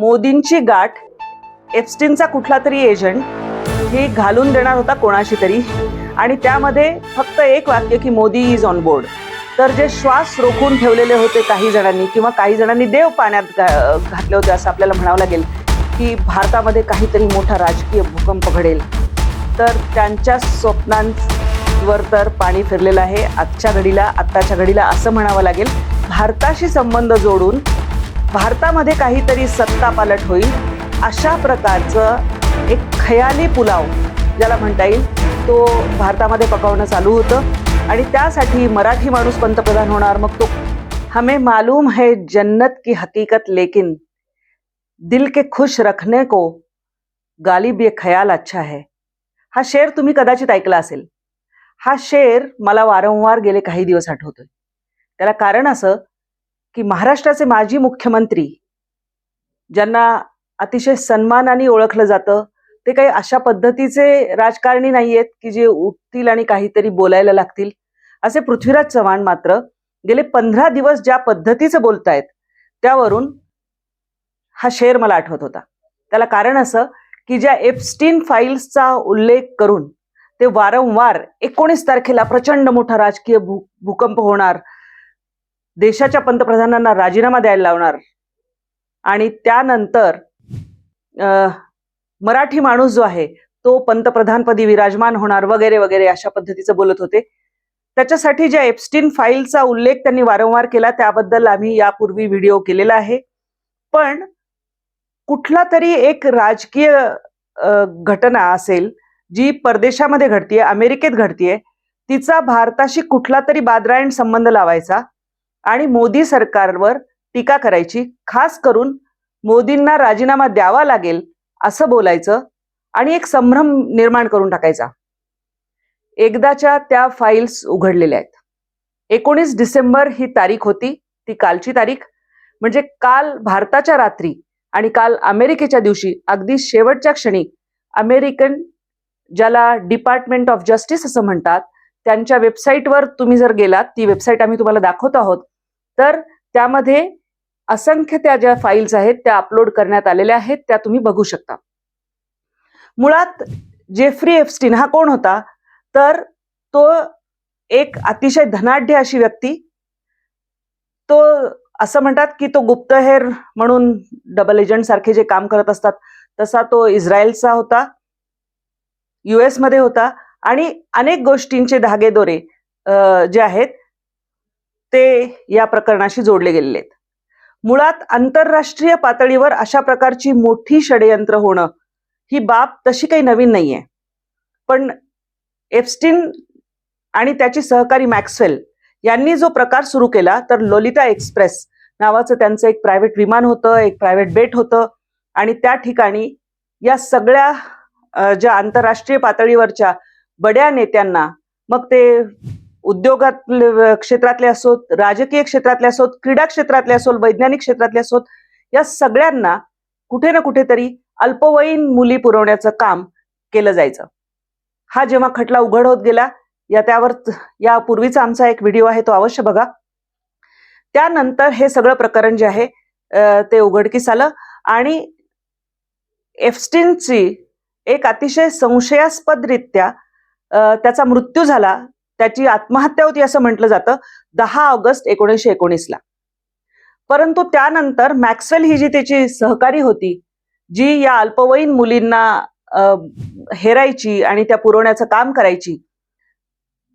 मोदींची गाठ एप्स्टिनचा कुठला तरी एजंट हे घालून देणार होता कोणाशी तरी. आणि त्यामध्ये फक्त एक वाक्य की मोदी इज ऑन बोर्ड तर जे श्वास रोखून ठेवलेले होते काही जणांनी किंवा काही जणांनी देव पाण्यात घा- घातले होते असं आपल्याला म्हणावं लागेल की भारतामध्ये काहीतरी मोठा राजकीय भूकंप घडेल. तर त्यांच्या स्वप्नांवर तर पाणी फिरलेलं आहे. आजच्या घडीला आत्ताच्या घडीला असं म्हणावं लागेल भारताशी संबंध जोडून भारतामध्ये काहीतरी सत्ता पालट होईल अशा प्रकारचं एक खयाली पुलाव ज्याला म्हणता येईल तो भारतामध्ये पकवणं चालू होतं. आणि त्यासाठी मराठी माणूस पंतप्रधान होणार मग तो हमें मालूम है जन्नत की हकीकत लेकिन दिल के खुश रखने को गालिब ये ख्याल अच्छा है. हा शेर तुम्ही कदाचित ऐकला असेल. हा शेर मला वारंवार गेले काही दिवस आठवतोय. त्याला कारण असं की महाराष्ट्राचे माजी मुख्यमंत्री ज्यांना अतिशय सन्मानाने ओळखलं जातं ते काही अशा पद्धतीचे राजकारणी नाहीयेत की जे उठतील आणि काहीतरी बोलायला लागतील. असे पृथ्वीराज चव्हाण मात्र गेले पंधरा दिवस ज्या पद्धतीचं बोलतायत त्यावरून हा शेर मला आठवत होता. त्याला कारण असं की ज्या एप्स्टीन फाईल्सचा उल्लेख करून ते वारंवार एकोणीस तारखेला प्रचंड मोठा राजकीय भू भूकंप होणार देशाच्या पंतप्रधानांना राजीनामा द्यायला लावणार. आणि त्यानंतर मराठी माणूस जो आहे तो पंतप्रधानपदी विराजमान होणार वगैरे वगैरे अशा पद्धतीचं बोलत होते. त्याच्यासाठी ज्या एप्स्टीन फाईलचा उल्लेख त्यांनी वारंवार केला त्याबद्दल आम्ही यापूर्वी व्हिडिओ केलेला आहे. पण कुठला तरी एक राजकीय घटना असेल जी परदेशामध्ये घडतीये अमेरिकेत घडतीये तिचा भारताशी कुठला तरी बादरायण संबंध लावायचा. आणि मोदी सरकारवर टीका करायची. खास करून मोदींना राजीनामा द्यावा लागेल असं बोलायचं आणि एक संभ्रम निर्माण करून टाकायचा. एकदाच्या त्या फाईल्स उघडलेल्या आहेत. एकोणीस डिसेंबर ही तारीख होती. ती कालची तारीख. म्हणजे काल भारताच्या रात्री आणि काल अमेरिकेच्या दिवशी अगदी शेवटच्या क्षणी अमेरिकन ज्याला डिपार्टमेंट ऑफ जस्टिस असं म्हणतात त्यांच्या वेबसाईटवर तुम्ही जर गेलात ती वेबसाईट आम्ही तुम्हाला दाखवत आहोत. तर त्यामध्ये असंख्य त्या ज्या फाईल्स आहेत त्या अपलोड करण्यात आलेल्या आहेत त्या तुम्ही बघू शकता. मुळात जेफ्री एफस्टीन हा कोण होता? तर तो एक अतिशय धनाढ्य अशी व्यक्ती. तो असं म्हणतात की तो गुप्तहेर म्हणून डबल एजंट सारखे जे काम करत असतात तसा तो इस्रायलचा होता युएसमध्ये होता. आणि अनेक गोष्टींचे धागेदोरे जे आहेत ते या प्रकरणाशी जोडले गेलेले आहेत. मुळात आंतरराष्ट्रीय पातळीवर अशा प्रकारची मोठी षडयंत्र होणं ही बाब तशी काही नवीन नाहीये. पण एप्स्टीन आणि त्याची सहकारी मॅक्सवेल यांनी जो प्रकार सुरू केला तर लोलिता एक्सप्रेस नावाचं त्यांचं एक प्रायव्हेट विमान होतं एक प्रायव्हेट बेट होतं आणि त्या ठिकाणी या सगळ्या ज्या आंतरराष्ट्रीय पातळीवरच्या बड्या नेत्यांना मग ते उद्योगात क्षेत्रातले असोत राजकीय क्षेत्रातले असोत क्रीडा क्षेत्रातले असोत वैज्ञानिक क्षेत्रातले असोत या सगळ्यांना कुठे ना कुठेतरी अल्पवयीन मुली पुरवण्याचं काम केलं जायचं. हा जेव्हा खटला उघड होत गेला या त्यावर या पूर्वीचा आमचा एक व्हिडिओ आहे तो अवश्य बघा. त्यानंतर हे सगळं प्रकरण जे आहे ते उघडकीस आलं आणि एफस्टिनची एक अतिशय संशयास्पदरित्या त्याचा मृत्यू झाला त्याची आत्महत्या होती असं म्हटलं जातं दहा ऑगस्ट एकोणीसशे एकोणीसला परंतु त्यानंतर मॅक्सवेल ही जी त्याची सहकारी होती जी या अल्पवयीन मुलींना हेरायची आणि त्या पुरवण्याचं काम करायची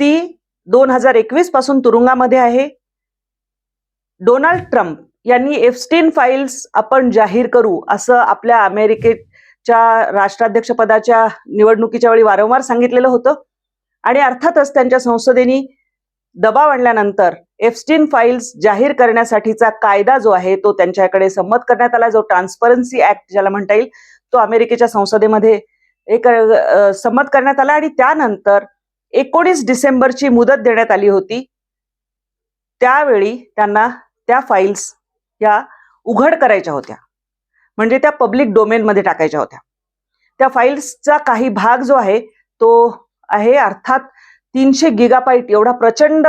ती दोन हजार एकवीसपासून तुरुंगामध्ये आहे. डोनाल्ड ट्रम्प यांनी एफस्टीन फाईल्स आपण जाहीर करू असं आपल्या अमेरिकेच्या राष्ट्राध्यक्षपदाच्या निवडणुकीच्या वेळी वारंवार सांगितलेलं होतं. आणि अर्थातच त्यांच्या संसदेनी दबाव आणल्यानंतर एफस्टीन फाईल्स जाहीर करण्यासाठीचा कायदा जो आहे तो त्यांच्याकडे संमत करण्यात आला. जो ट्रान्सपरन्सी ऍक्ट ज्याला म्हणता येईल तो अमेरिकेच्या संसदेमध्ये एक संमत करण्यात आला आणि त्यानंतर एकोणीस डिसेंबरची मुदत देण्यात आली होती. त्यावेळी त्यांना त्या फाईल्स या उघड करायच्या होत्या. म्हणजे त्या पब्लिक डोमेनमध्ये टाकायच्या होत्या. त्या फाईल्सचा काही भाग जो आहे तो आहे. अर्थात तीनशे गिगाबाईट एवढा प्रचंड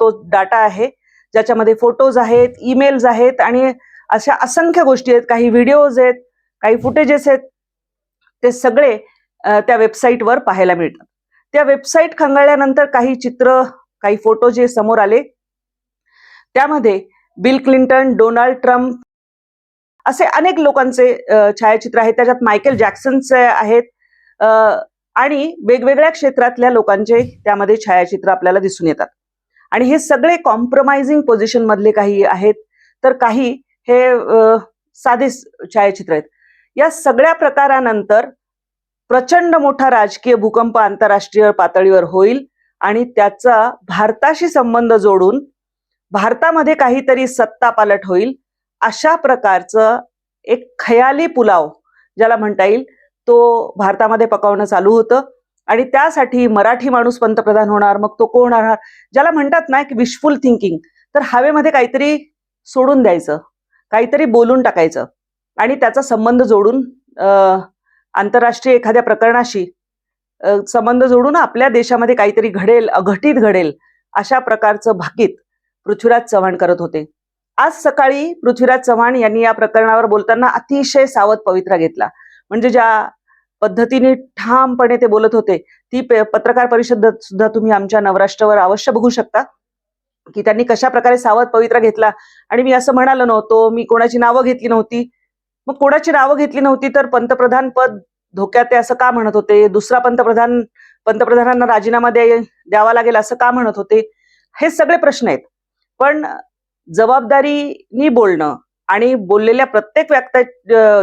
तो डाटा आहे. ज्याच्यामध्ये फोटोज आहेत ईमेल्स आहेत आणि अशा असंख्य गोष्टी आहेत. काही व्हिडिओज आहेत काही फुटेजेस आहेत. ते सगळे त्या वेबसाईटवर पाहायला मिळतात. त्या वेबसाईट खंगाळल्यानंतर काही चित्र काही फोटो जे समोर आले त्यामध्ये बिल क्लिंटन डोनाल्ड ट्रम्प असे अनेक लोकांचे छायाचित्र आहेत. त्याच्यात मायकेल जॅक्सनचे आहेत. आणि वेगवेगळ्या क्षेत्रातल्या लोकांचे त्यामध्ये छायाचित्र आपल्याला दिसून येतात. आणि हे सगळे कॉम्प्रोमाइजिंग पोझिशन मधले काही आहेत तर काही हे साधे छायाचित्र आहेत. या सगळ्या प्रकारानंतर प्रचंड मोठा राजकीय भूकंप आंतरराष्ट्रीय पातळीवर होईल आणि त्याचा भारताशी संबंध जोडून भारतामध्ये काहीतरी सत्ता पालट होईल अशा प्रकारचं एक खयाली पुलाव ज्याला म्हणता येईल तो भारतामध्ये पकवणं चालू होतं. आणि त्यासाठी मराठी माणूस पंतप्रधान होणार मग तो कोण होणार? ज्याला म्हणतात ना की विशफुल थिंकिंग तर हवेमध्ये काहीतरी सोडून द्यायचं काहीतरी बोलून टाकायचं. आणि त्याचा संबंध जोडून अं, आंतरराष्ट्रीय एखाद्या प्रकरणाशी संबंध जोडून आपल्या देशामध्ये काहीतरी घडेल अघटित घडेल अशा प्रकारचं भाकीत पृथ्वीराज चव्हाण करत होते. आज सकाळी पृथ्वीराज चव्हाण यांनी या प्रकरणावर बोलताना अतिशय सावध पवित्रा घेतला. म्हणजे ज्या पद्धतीने ठामपणे ते बोलत होते ती पत्रकार परिषद सुद्धा तुम्ही आमच्या नवराष्ट्रावर अवश्य बघू शकता. की त्यांनी कशा प्रकारे सावध पवित्रा घेतला. आणि मी असं म्हणालो नव्हतो मी कोणाची नावं घेतली नव्हती. मग कोणाची नावं घेतली नव्हती तर पंतप्रधान पद धोक्यात आहे असं का म्हणत होते? दुसरा पंतप्रधान पंतप्रधानांना राजीनामा द्याय द्यावा लागेल असं का म्हणत होते? हे सगळे प्रश्न आहेत. पण जबाबदारीनी बोलणं आणि बोललेल्या प्रत्येक व्यक्ती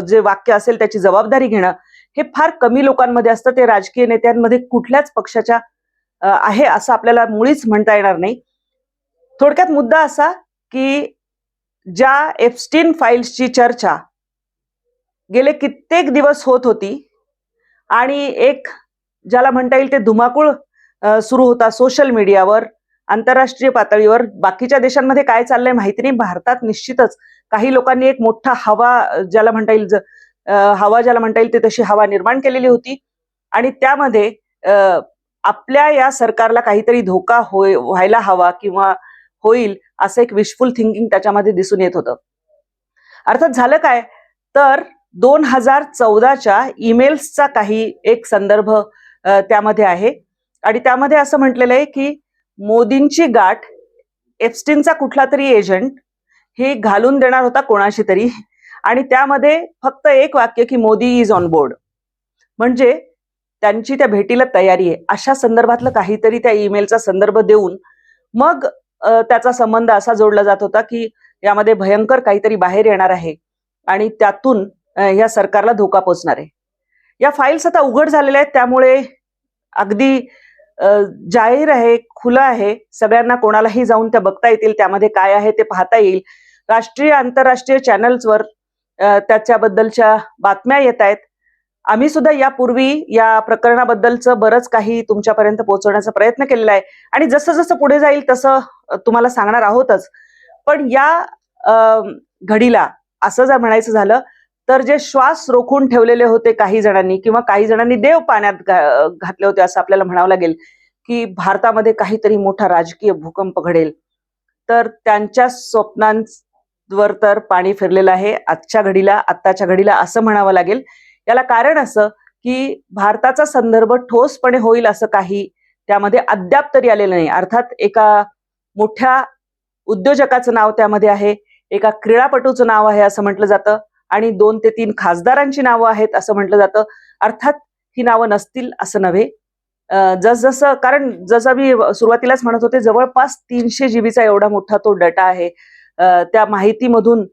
जे वाक्य असेल त्याची जबाबदारी घेणं हे फार कमी लोकांमध्ये असतं. ते राजकीय नेत्यांमध्ये कुठल्याच पक्षाच्या आहे असं आपल्याला मुळीच म्हणता येणार नाही. थोडक्यात मुद्दा असा की ज्या एफस्टीन फाईल्सची चर्चा गेले कित्येक दिवस होत होती आणि एक ज्याला म्हणता येईल ते धुमाकूळ सुरू होता सोशल मीडियावर आंतरराष्ट्रीय पातळीवर. बाकीच्या देशांमध्ये काय चाललंय माहिती नाही. भारतात निश्चितच काही लोकांनी एक मोठा हवा ज्याला म्हणता येईल हवा ज्याला म्हणता येईल ते तशी हवा निर्माण केलेली होती. आणि त्यामध्ये आपल्या या सरकारला काहीतरी धोका होय व्हायला हवा किंवा होईल असं एक विशफुल थिंकिंग त्याच्यामध्ये दिसून येत होतं. अर्थात झालं काय? तर दोन हजार चौदाच्या ईमेल्सचा काही एक संदर्भ त्यामध्ये आहे. आणि त्यामध्ये असं म्हटलेलं आहे की मोदींची गाठ एप्स्टिनचा कुठला तरी एजंट हे घालून देणार होता कोणाशी तरी. आणि त्यामध्ये फक्त एक वाक्य की मोदी इज ऑन बोर्ड म्हणजे त्यांची त्या भेटीला तयारी आहे. अशा संदर्भातलं काहीतरी त्या ईमेलचा संदर्भ देऊन मग त्याचा संबंध असा जोडला जात होता की यामध्ये भयंकर काहीतरी बाहेर येणार आहे आणि त्यातून या सरकारला धोका पोचणार आहे. या फाईल्स आता उघड झालेल्या आहेत त्यामुळे अगदी जाहीर आहे खुलं आहे सगळ्यांना कोणालाही जाऊन त्या बघता येतील त्यामध्ये काय आहे ते पाहता येईल. राष्ट्रीय आंतरराष्ट्रीय चॅनल्सवर त्याच्याबद्दलच्या बातम्या येत आहेत. आम्ही सुद्धा यापूर्वी या प्रकरणाबद्दलचं बरंच काही तुमच्यापर्यंत पोहोचवण्याचा प्रयत्न केलेला आहे. आणि जसं जसं पुढे जाईल तसं तुम्हाला सांगणार आहोतच. पण या अ, घडीला असं जर म्हणायचं झालं तर जे श्वास रोखून ठेवलेले होते काही जणांनी किंवा काही जणांनी देव पाण्यात घातले होते असं आपल्याला म्हणावं लागेल की भारतामध्ये काहीतरी मोठा राजकीय भूकंप घडेल तर त्यांच्या स्वप्नांवर तर पाणी फिरलेलं आहे आजच्या घडीला आत्ताच्या घडीला असं म्हणावं लागेल. याला कारण असं की भारताचा संदर्भ ठोसपणे होईल असं काही त्यामध्ये अद्याप तरी आलेलं नाही. अर्थात एका मोठ्या उद्योजकाचं नाव त्यामध्ये आहे एका क्रीडापटूचं नाव आहे असं म्हटलं जातं. आणि दोन ते तीन खासदारांची नावं आहेत असं म्हटलं जातं. अर्थात ही नावं नसतील असं नव्हे. जसजसं कारण जसं मी सुरुवातीलाच म्हणत होते जवळपास तीनशे जीबीचा एवढा मोठा तो डटा आहे. त्या माहितीमधून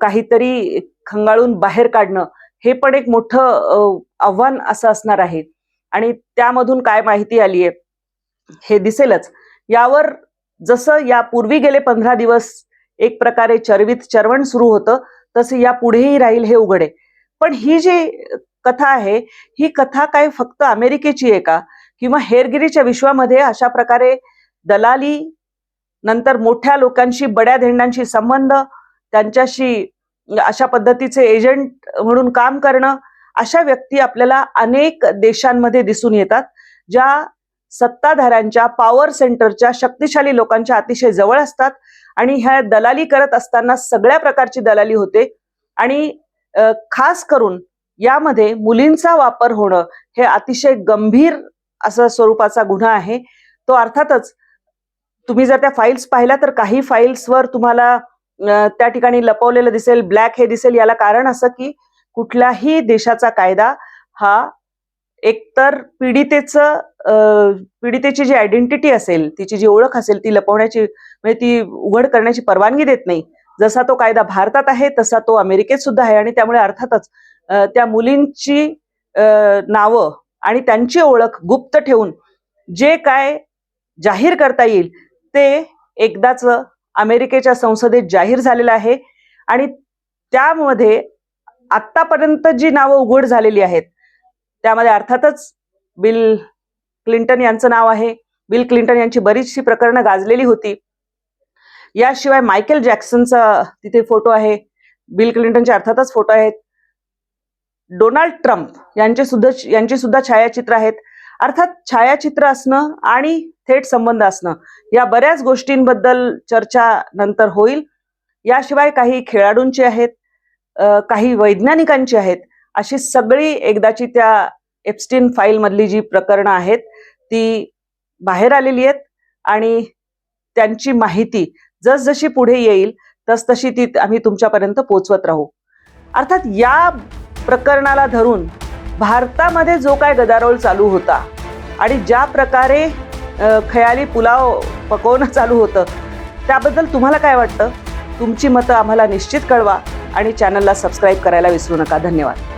काहीतरी खंगाळून बाहेर काढणं हे पण एक मोठं आव्हान असं असणार आहे. आणि त्यामधून काय माहिती आली आहे हे दिसेलच. यावर जसं यापूर्वी गेले पंधरा दिवस एक प्रकारे चरवीत चरवण सुरू होतं तसं यापुढेही राहील हे उघड. आहे पण ही जी कथा आहे ही कथा काय फक्त अमेरिकेची आहे का? किंवा हेरगिरीच्या विश्वामध्ये अशा प्रकारे दलाली नंतर मोठ्या लोकांशी बड्या धेंडांशी संबंध त्यांच्याशी अशा पद्धतीचे एजंट म्हणून काम करणं अशा व्यक्ती आपल्याला अनेक देशांमध्ये दिसून येतात ज्या सत्ताधाऱ्यांच्या पॉवर सेंटरच्या शक्तिशाली लोकांच्या अतिशय जवळ असतात आणि ह्या दलाली करत असताना सगळ्या प्रकारची दलाली होते. आणि खास करून यामध्ये मुलींचा वापर होणं हे अतिशय गंभीर असं स्वरूपाचा गुन्हा आहे. तो अर्थातच तुम्ही जर त्या फाईल्स पाहिल्या तर काही फाईल्सवर तुम्हाला त्या ठिकाणी लपवलेलं दिसेल. ब्लॅक हे दिसेल. याला कारण असं की कुठल्याही देशाचा कायदा हा एकतर पीडितेचं पीडितेची जी आयडेंटिटी असेल तिची जी ओळख असेल ती लपवण्याची म्हणजे ती उघड करण्याची परवानगी देत नाही. जसा तो कायदा भारतात आहे तसा तो अमेरिकेत सुद्धा आहे आणि त्यामुळे अर्थातच त्या मुलींची नावं आणि त्यांची ओळख गुप्त ठेवून जे काय जाहीर करता येईल ते एकदाच अमेरिकेच्या संसदेत जाहीर झालेलं आहे. आणि त्यामध्ये आत्तापर्यंत जी नावं उघड झालेली आहेत त्यामध्ये अर्थातच बिल क्लिंटन यांचं नाव आहे. बिल क्लिंटन यांची बरीचशी प्रकरणं गाजलेली होती. याशिवाय मायकेल जॅक्सनचा तिथे फोटो आहे. बिल क्लिंटनचे अर्थातच फोटो आहेत. डोनाल्ड ट्रम्प यांचे सुद्धा यांची सुद्धा छायाचित्र आहेत. अर्थात छायाचित्र असणं आणि थेट संबंध असणं या बऱ्याच गोष्टींबद्दल चर्चा नंतर होईल. याशिवाय काही खेळाडूंची आहेत काही वैज्ञानिकांची आहेत. अशी सगळी एकदाची त्या एप्स्टीन फाईल मधली जी प्रकरणं आहेत ती बाहेर आलेली आहेत आणि त्यांची माहिती जसजशी पुढे येईल तसतशी ती आम्ही तुमच्यापर्यंत पोचवत राहू. अर्थात या प्रकरणाला धरून भारतामध्ये जो काय गदारोळ चालू होता आणि ज्या प्रकारे खयाली पुलाव पकवणं चालू होतं त्याबद्दल तुम्हाला काय वाटतं? तुमची मतं आम्हाला निश्चित कळवा आणि चॅनलला सबस्क्राईब करायला विसरू नका. धन्यवाद.